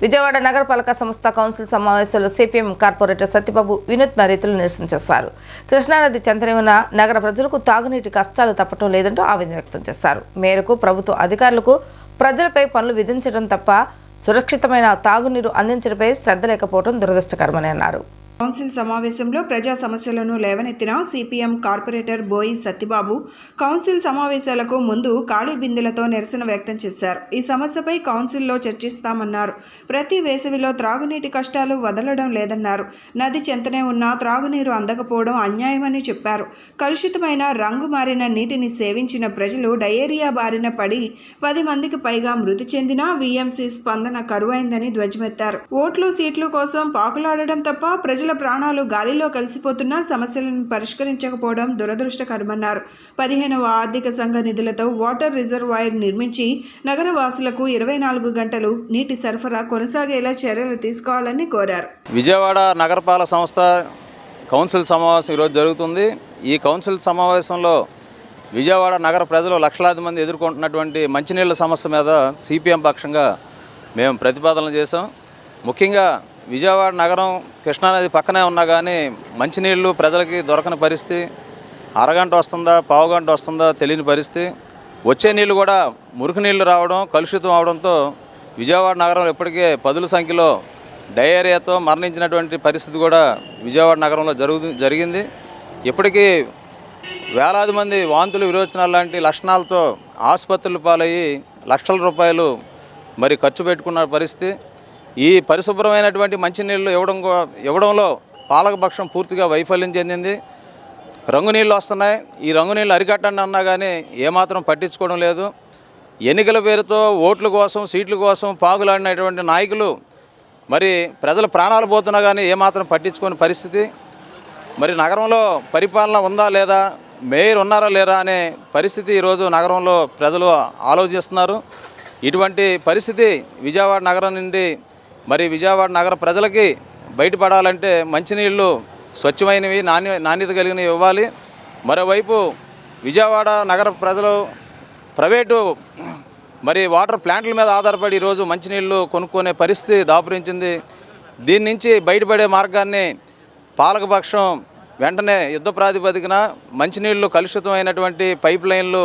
విజయవాడ నగరపాలక సంస్థ కౌన్సిల్ సమావేశంలో సిపిఎం కార్పొరేటర్ సత్యబాబు వినూత్న రీతిలో నిరసన చేశారు కృష్ణానది చెంతని ఉన్న నగర ప్రజలకు తాగునీటి కష్టాలు తప్పటం లేదంటూ ఆవేదన వ్యక్తం చేశారు. మేరకు ప్రభుత్వ అధికారులకు ప్రజలపై పనులు విధించడం తప్ప సురక్షితమైన తాగునీరు అందించడంపై శ్రద్ధ లేకపోవడం దురదృష్టకరమని అన్నారు. కౌన్సిల్ సమావేశంలో ప్రజా సమస్యలను లేవనెత్తిన సిపిఎం కార్పొరేటర్ బోయి సత్యబాబు కౌన్సిల్ సమావేశాలకు ముందు ఖాళీ బిందెలతో నిరసన వ్యక్తం చేశారు. ఈ సమస్యపై కౌన్సిల్లో చర్చిస్తామన్నారు. ప్రతి వేసవిలో త్రాగునీటి కష్టాలు వదలడం లేదన్నారు. నది చెంతనే ఉన్న త్రాగునీరు అందకపోవడం అన్యాయమని చెప్పారు. కలుషితమైన రంగు మారిన నీటిని సేవించిన ప్రజలు డయేరియా బారిన పడి పది మందికి పైగా మృతి చెందిన వీఎంసీ స్పందన కరువైందని ధ్వజమెత్తారు. ఓట్లు సీట్లు కోసం పాకులాడడం తప్ప ప్రజలు ప్రాణాలు గాలిలో కలిసిపోతున్నా సమస్యలను పరిష్కరించకపోవడం దురదృష్టకరమన్నారు. పదిహేనవ ఆర్థిక సంఘ నిధులతో వాటర్ రిజర్వాయర్ నిర్మించి నగర వాసులకు ఇరవై నాలుగు గంటలు నీటి సరఫరా కొనసాగేలా చర్యలు తీసుకోవాలని కోరారు. విజయవాడ నగరపాలక సంస్థ కౌన్సిల్ సమావేశం ఈరోజు జరుగుతుంది. ఈ కౌన్సిల్ సమావేశంలో విజయవాడ నగర ప్రజలు లక్షలాది మంది ఎదుర్కొంటున్నటువంటి మంచినీళ్ళ సమస్య మీద సిపిఎం పక్షంగా మేము ప్రతిపాదనలు చేసాం ముఖ్యంగా విజయవాడ నగరం కృష్ణానది పక్కనే ఉన్నా కానీ మంచినీళ్ళు ప్రజలకి దొరకని పరిస్థితి. అరగంట వస్తుందా పావు గంట వస్తుందా తెలియని పరిస్థితి. వచ్చే నీళ్ళు కూడా మురికి నీళ్ళు రావడం కలుషితం అవడంతో విజయవాడ నగరంలో ఇప్పటికే పదుల సంఖ్యలో డయేరియాతో మరణించినటువంటి పరిస్థితి కూడా విజయవాడ నగరంలో జరుగు జరిగింది. ఇప్పటికీ వేలాది మంది వాంతులు విరోచనాలు లాంటి లక్షణాలతో ఆసుపత్రులు పాలయ్యి లక్షల రూపాయలు మరి ఖర్చు పెట్టుకున్న పరిస్థితి. ఈ పరిశుభ్రమైనటువంటి మంచినీళ్ళు ఇవ్వడం ఇవ్వడంలో పాలకపక్షం పూర్తిగా వైఫల్యం చెందింది. రంగు నీళ్ళు వస్తున్నాయి. ఈ రంగు నీళ్ళు అరికట్టండి అన్నా కానీ ఏమాత్రం పట్టించుకోవడం లేదు. ఎన్నికల పేరుతో ఓట్ల కోసం సీట్ల కోసం పాగులాడినటువంటి నాయకులు మరి ప్రజల ప్రాణాలు పోతున్నా కానీ ఏమాత్రం పట్టించుకోని పరిస్థితి. మరి నగరంలో పరిపాలన ఉందా లేదా మేయర్ ఉన్నారా లేరా అనే పరిస్థితి ఈరోజు నగరంలో ప్రజలు ఆలోచిస్తున్నారు. ఇటువంటి పరిస్థితి విజయవాడ నగరం నుండి మరి విజయవాడ నగర ప్రజలకి బయటపడాలంటే మంచినీళ్ళు స్వచ్ఛమైనవి నాణ్య నాణ్యత కలిగినవి ఇవ్వాలి. మరోవైపు విజయవాడ నగర ప్రజలు ప్రైవేటు మరి వాటర్ ప్లాంట్ల మీద ఆధారపడి ఈరోజు మంచినీళ్ళు కొనుక్కునే పరిస్థితి దాపురించింది. దీని నుంచి బయటపడే మార్గాన్ని పాలకపక్షం వెంటనే యుద్ధ ప్రాతిపదికన మంచినీళ్ళు కలుషితమైనటువంటి పైప్ లైన్లు